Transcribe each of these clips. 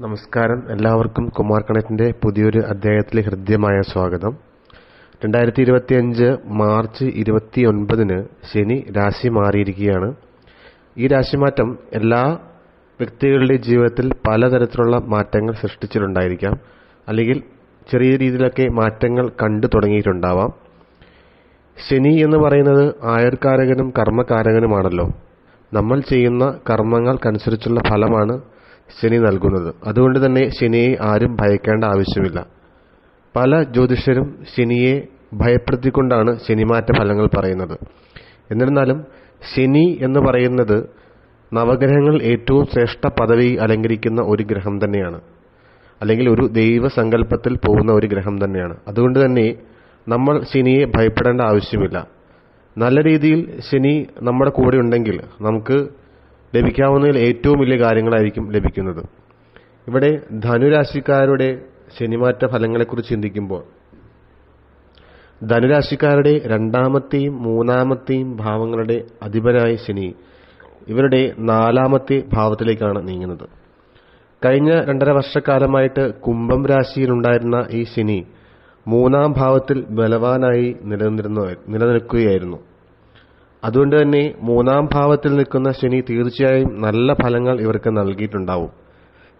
നമസ്കാരം. എല്ലാവർക്കും കുമാർ കണക്റ്റിന്റെ പുതിയൊരു അധ്യായത്തിലെ ഹൃദ്യമായ സ്വാഗതം. രണ്ടായിരത്തി ഇരുപത്തി അഞ്ച് മാർച്ച് ഇരുപത്തി ഒൻപതിന് ശനി രാശി മാറിയിരിക്കുകയാണ്. ഈ രാശിമാറ്റം എല്ലാ വ്യക്തികളുടെ ജീവിതത്തിൽ പലതരത്തിലുള്ള മാറ്റങ്ങൾ സൃഷ്ടിച്ചിട്ടുണ്ടായിരിക്കാം. അല്ലെങ്കിൽ ചെറിയ രീതിയിലൊക്കെ മാറ്റങ്ങൾ കണ്ടു തുടങ്ങിയിട്ടുണ്ടാവാം. ശനി എന്ന് പറയുന്നത് ആയുർകാരകനും കർമ്മകാരകനുമാണല്ലോ നമ്മൾ ചെയ്യുന്ന കർമ്മങ്ങൾക്കനുസരിച്ചുള്ള ഫലമാണ് ശനി നൽകുന്നത്. അതുകൊണ്ട് തന്നെ ശനിയെ ആരും ഭയക്കേണ്ട ആവശ്യമില്ല. പല ജ്യോതിഷരും ശനിയെ ഭയപ്പെടുത്തിക്കൊണ്ടാണ് ശനിമാറ്റ ഫലങ്ങൾ പറയുന്നത്. എന്നിരുന്നാലും ശനി എന്ന് പറയുന്നത് നവഗ്രഹങ്ങൾ ഏറ്റവും ശ്രേഷ്ഠ പദവി അലങ്കരിക്കുന്ന ഒരു ഗ്രഹം തന്നെയാണ്. അല്ലെങ്കിൽ ഒരു ദൈവസങ്കല്പത്തിൽ പോകുന്ന ഒരു ഗ്രഹം തന്നെയാണ്. അതുകൊണ്ട് തന്നെ നമ്മൾ ശനിയെ ഭയപ്പെടേണ്ട ആവശ്യമില്ല. നല്ല രീതിയിൽ ശനി നമ്മുടെ കൂടെ ഉണ്ടെങ്കിൽ നമുക്ക് ലഭിക്കാവുന്നതിൽ ഏറ്റവും വലിയ കാര്യങ്ങളായിരിക്കും ലഭിക്കുന്നത്. ഇവിടെ ധനുരാശിക്കാരുടെ ശനിമാറ്റ ഫലങ്ങളെക്കുറിച്ച് ചിന്തിക്കുമ്പോൾ ധനുരാശിക്കാരുടെ രണ്ടാമത്തെയും മൂന്നാമത്തെയും ഭാവങ്ങളുടെ അധിപനായ ശനി ഇവരുടെ നാലാമത്തെ ഭാവത്തിലേക്കാണ് നീങ്ങുന്നത്. കഴിഞ്ഞ രണ്ടര വർഷക്കാലമായിട്ട് കുംഭം രാശിയിലുണ്ടായിരുന്ന ഈ ശനി മൂന്നാം ഭാവത്തിൽ ബലവാനായി നിലനിന്നിരുന്ന നിലനിൽക്കുകയായിരുന്നു. അതുകൊണ്ട് തന്നെ മൂന്നാം ഭാവത്തിൽ നിൽക്കുന്ന ശനി തീർച്ചയായും നല്ല ഫലങ്ങൾ ഇവർക്ക് നൽകിയിട്ടുണ്ടാവും.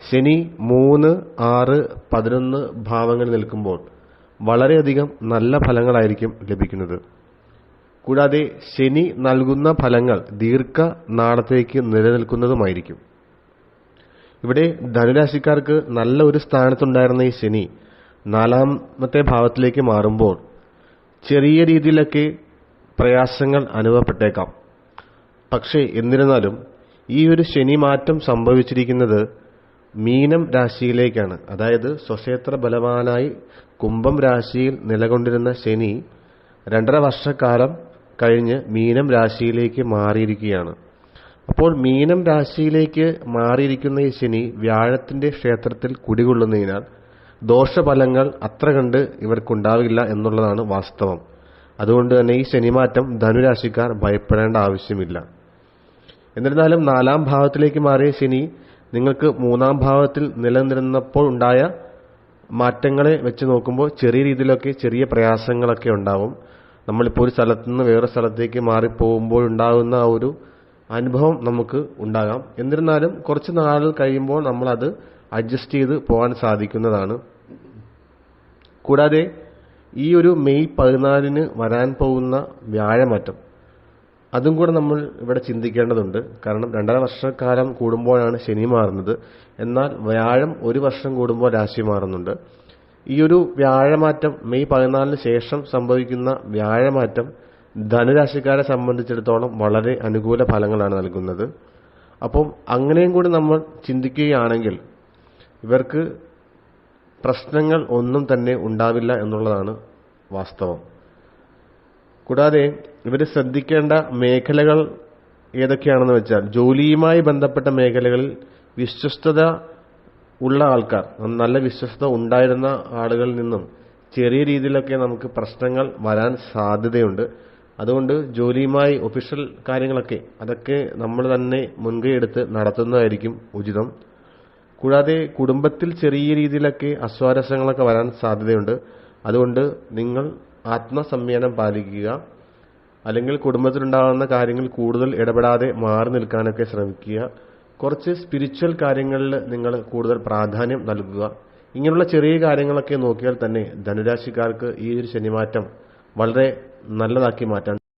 ശനി മൂന്ന് ആറ് പതിനൊന്ന് ഭാവങ്ങളിൽ നിൽക്കുമ്പോൾ വളരെയധികം നല്ല ഫലങ്ങളായിരിക്കും ലഭിക്കുന്നത്. കൂടാതെ ശനി നൽകുന്ന ഫലങ്ങൾ ദീർഘ നാളത്തേക്ക് നിലനിൽക്കുന്നതുമായിരിക്കും. ഇവിടെ ധനുരാശിക്കാർക്ക് നല്ല ഒരു സ്ഥാനത്തുണ്ടായിരുന്ന ഈ ശനി നാലാമത്തെ ഭാവത്തിലേക്ക് മാറുമ്പോൾ ചെറിയ രീതിയിലൊക്കെ പ്രയാസങ്ങൾ അനുഭവപ്പെട്ടേക്കാം. പക്ഷേ എന്നിരുന്നാലും ഈ ഒരു ശനി മാറ്റം സംഭവിച്ചിരിക്കുന്നത് മീനം രാശിയിലേക്കാണ്. അതായത് സ്വക്ഷേത്ര ബലവാനായി കുംഭം രാശിയിൽ നിലകൊണ്ടിരുന്ന ശനി രണ്ടര വർഷക്കാലം കഴിഞ്ഞ് മീനം രാശിയിലേക്ക് മാറിയിരിക്കുകയാണ്. അപ്പോൾ മീനം രാശിയിലേക്ക് മാറിയിരിക്കുന്ന ഈ ശനി വ്യാഴത്തിന്റെ ക്ഷേത്രത്തിൽ കുടികൊള്ളുന്നതിനാൽ ദോഷഫലങ്ങൾ അത്ര കണ്ട് ഇവർക്കുണ്ടാവില്ല എന്നുള്ളതാണ് വാസ്തവം. അതുകൊണ്ട് തന്നെ ഈ ശനിമാറ്റം ധനുരാശിക്കാർ ഭയപ്പെടേണ്ട ആവശ്യമില്ല. എന്നിരുന്നാലും നാലാം ഭാവത്തിലേക്ക് മാറിയ ശനി നിങ്ങൾക്ക് മൂന്നാം ഭാവത്തിൽ നിലനിന്നപ്പോൾ ഉണ്ടായ മാറ്റങ്ങളെ വെച്ച് നോക്കുമ്പോൾ ചെറിയ രീതിയിലൊക്കെ ചെറിയ പ്രയാസങ്ങളൊക്കെ ഉണ്ടാവും. നമ്മളിപ്പോൾ ഒരു സ്ഥലത്ത് നിന്ന് വേറെ സ്ഥലത്തേക്ക് മാറിപ്പോകുമ്പോൾ ഉണ്ടാകുന്ന ആ ഒരു അനുഭവം നമുക്ക് ഉണ്ടാകാം. എന്നിരുന്നാലും കുറച്ച് നാൾ കഴിയുമ്പോൾ നമ്മളത് അഡ്ജസ്റ്റ് ചെയ്ത് പോകാൻ സാധിക്കുന്നതാണ്. കൂടാതെ ഈ ഒരു മെയ് പതിനാലിന് വരാൻ പോകുന്ന വ്യാഴമാറ്റം. അതും കൂടെ നമ്മൾ ഇവിടെ ചിന്തിക്കേണ്ടതുണ്ട്. കാരണം രണ്ടര വർഷക്കാലം കൂടുമ്പോഴാണ് ശനി മാറുന്നത്. എന്നാൽ വ്യാഴം ഒരു വർഷം കൂടുമ്പോൾ രാശി മാറുന്നുണ്ട്. ഈ ഒരു വ്യാഴമാറ്റം മെയ് പതിനാലിന് ശേഷം സംഭവിക്കുന്ന വ്യാഴമാറ്റം ധനുരാശിക്കാരെ സംബന്ധിച്ചിടത്തോളം വളരെ അനുകൂല ഫലങ്ങളാണ് നൽകുന്നത്. അപ്പം അങ്ങനെയും കൂടി നമ്മൾ ചിന്തിക്കുകയാണെങ്കിൽ ഇവർക്ക് പ്രശ്നങ്ങൾ ഒന്നും തന്നെ ഉണ്ടാവില്ല എന്നുള്ളതാണ് വാസ്തവം. കൂടാതെ ഇവർ ശ്രദ്ധിക്കേണ്ട മേഖലകൾ ഏതൊക്കെയാണെന്ന് വെച്ചാൽ ജോലിയുമായി ബന്ധപ്പെട്ട മേഖലകളിൽ വിശ്വസ്തത ഉള്ള ആൾക്കാർ നല്ല വിശ്വസ്തത ഉണ്ടായിരുന്ന ആളുകളിൽ നിന്നും ചെറിയ രീതിയിലൊക്കെ നമുക്ക് പ്രശ്നങ്ങൾ വരാൻ സാധ്യതയുണ്ട്. അതുകൊണ്ട് ജോലിയുമായി ഒഫീഷ്യൽ കാര്യങ്ങളൊക്കെ അതൊക്കെ നമ്മൾ തന്നെ മുൻകൈ എടുത്ത് നടത്തുന്നതായിരിക്കും ഉചിതം. കൂടാതെ കുടുംബത്തിൽ ചെറിയ രീതിയിലൊക്കെ അസ്വാരസ്യങ്ങളൊക്കെ വരാൻ സാധ്യതയുണ്ട്. അതുകൊണ്ട് നിങ്ങൾ ആത്മസംയമനം പാലിക്കുക. അല്ലെങ്കിൽ കുടുംബത്തിലുണ്ടാകുന്ന കാര്യങ്ങൾ കൂടുതൽ ഇടപെടാതെ മാറി നിൽക്കാനൊക്കെ ശ്രമിക്കുക. കുറച്ച് സ്പിരിച്വൽ കാര്യങ്ങളിൽ നിങ്ങൾ കൂടുതൽ പ്രാധാന്യം നൽകുക. ഇങ്ങനെയുള്ള ചെറിയ കാര്യങ്ങളൊക്കെ നോക്കിയാൽ തന്നെ ധനുരാശിക്കാർക്ക് ഈ ഒരു ശനിമാറ്റം വളരെ നല്ലതാക്കി മാറ്റാൻ